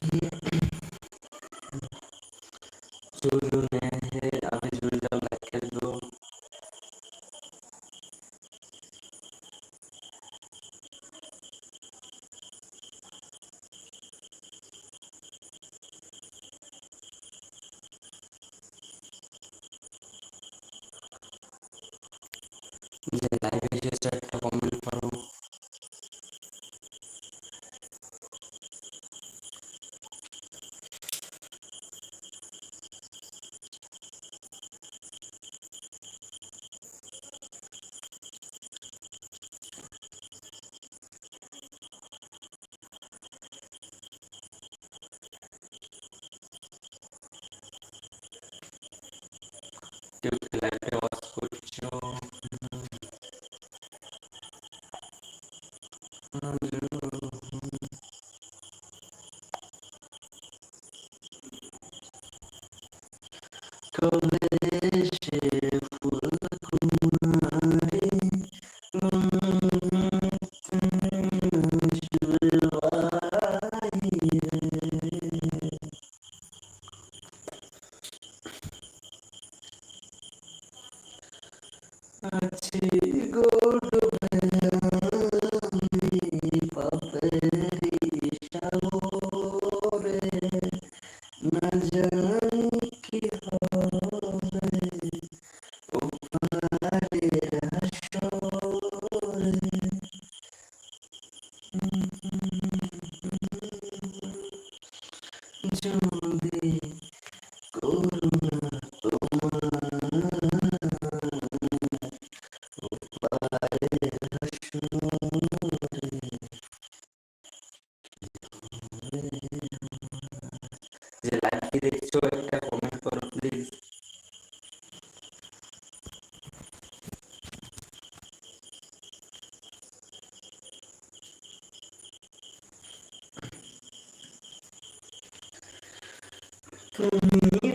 Yeah. যদি তুমি তো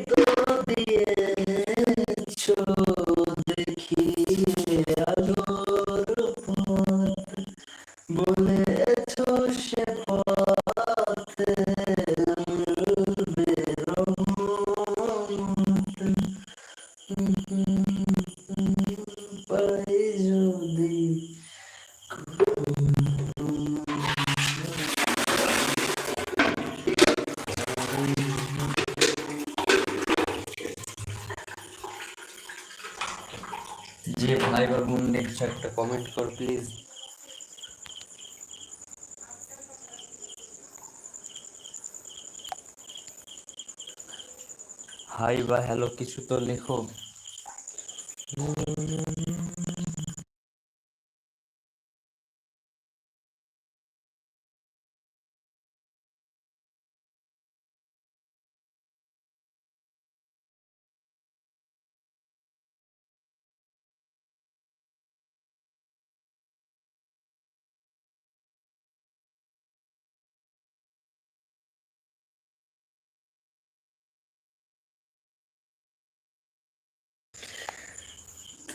যে ভাই বা বোন দেখছ একটা কমেন্ট কর প্লিজ হাই বা হ্যালো, কিছু তো লেখো।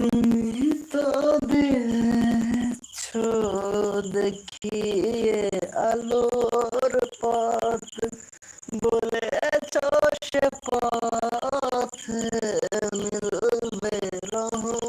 তুমি তো দিয়েছ দেখিয়ে আলোর পথ। বলেছ সে পথ মিলবে রহমত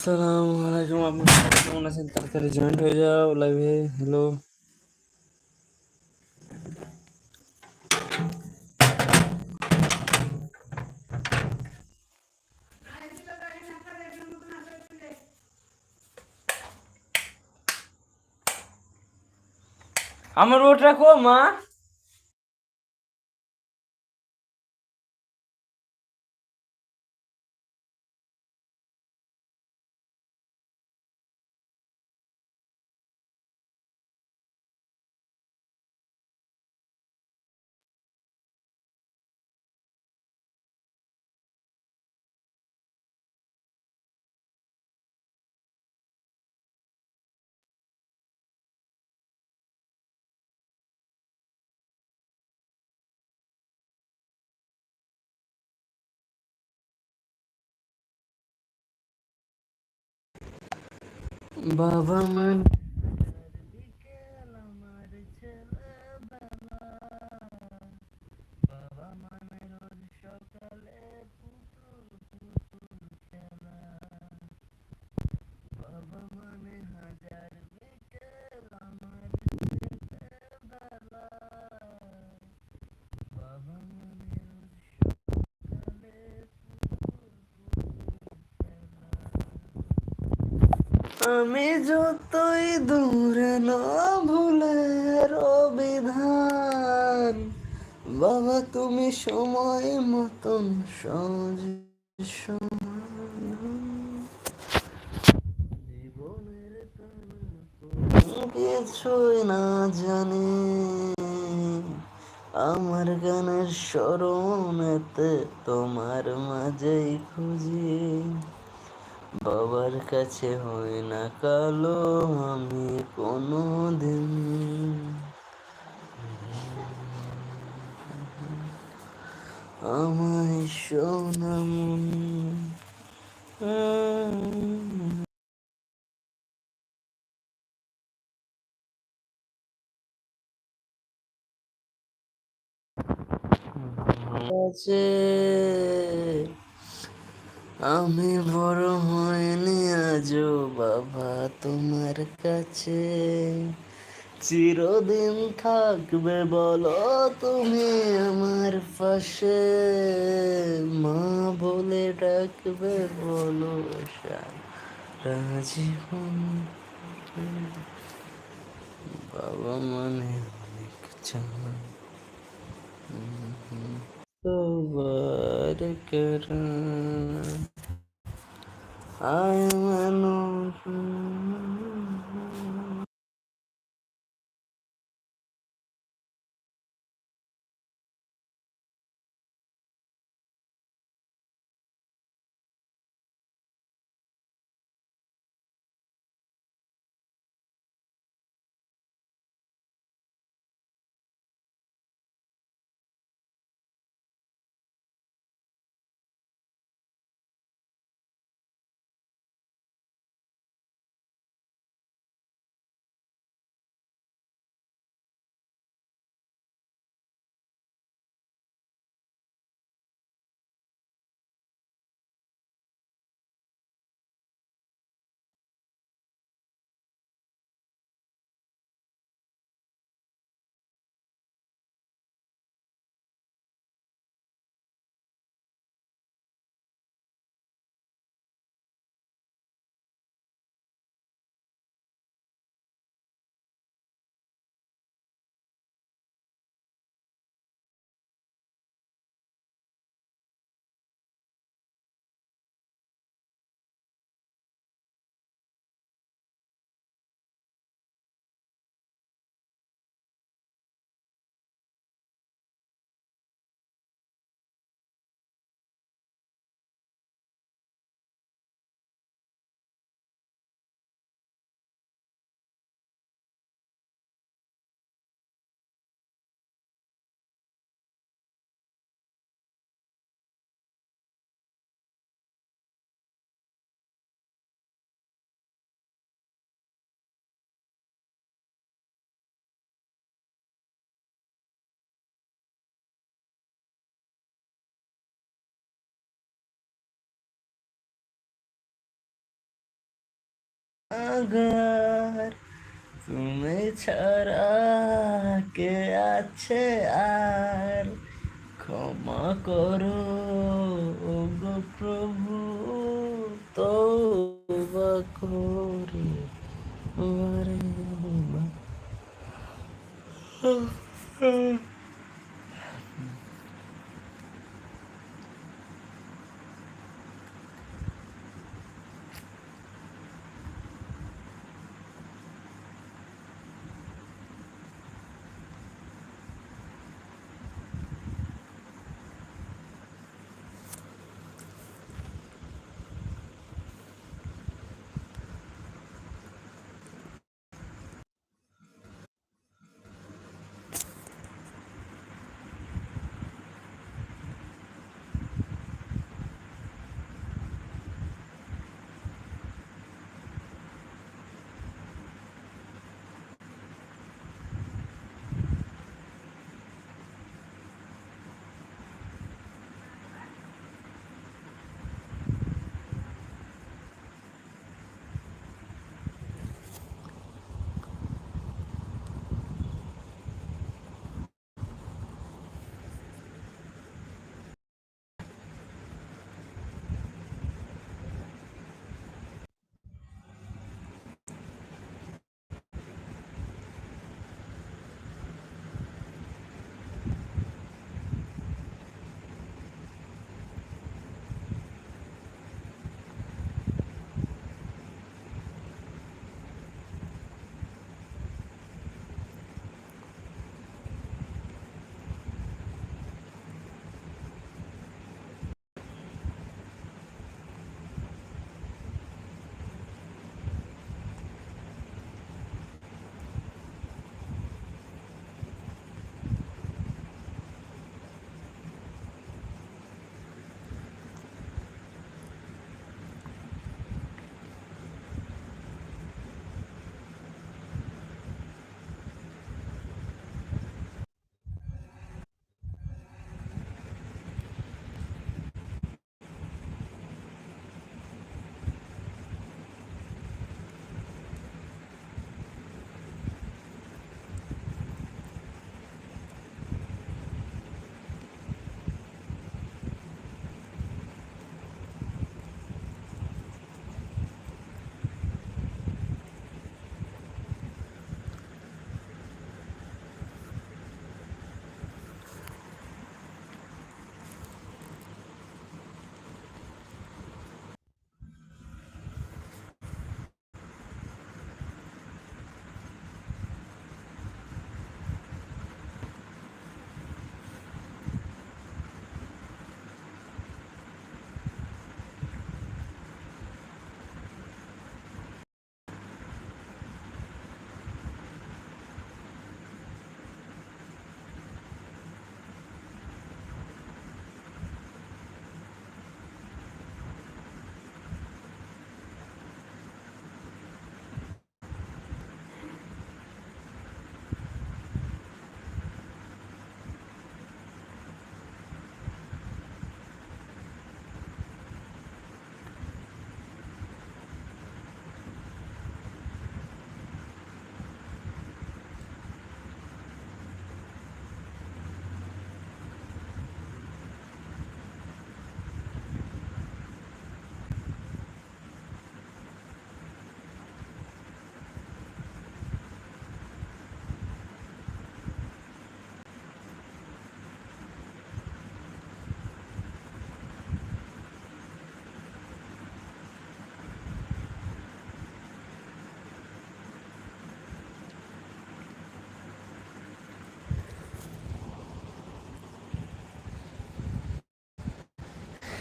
আসসালামু আলাইকুম, আপনি কেমন আছেন? তাড়াতাড়ি জয়েন্ট হয়ে যাও লাইভে হ্যালো আমার ওট রাখো, মা। বাবা আমি যতই দূরে না ভুলের বিধান বাবা তুমি সময় মতন সহজ কিছুই না জানি, আমার গানের স্মরণেতে তোমার কাছে হয় না কালো আমি কোনো দিন আমায় সোনামন আছে আমি বড় হয়নি আজও, বাবা তোমার কাছে। চিরদিন থাকবে বলো তুমি আমার পাশে। মা বলে ডাকবে, বলো সারা জীবন। বাবা মানে অনেক চান তোবার করা I am know গুনাহগার তুমি ছাড়া কে আছে আর ক্ষমা করো গো প্রভু তওবা করে বারে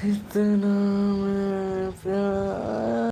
इतना मैं प्यार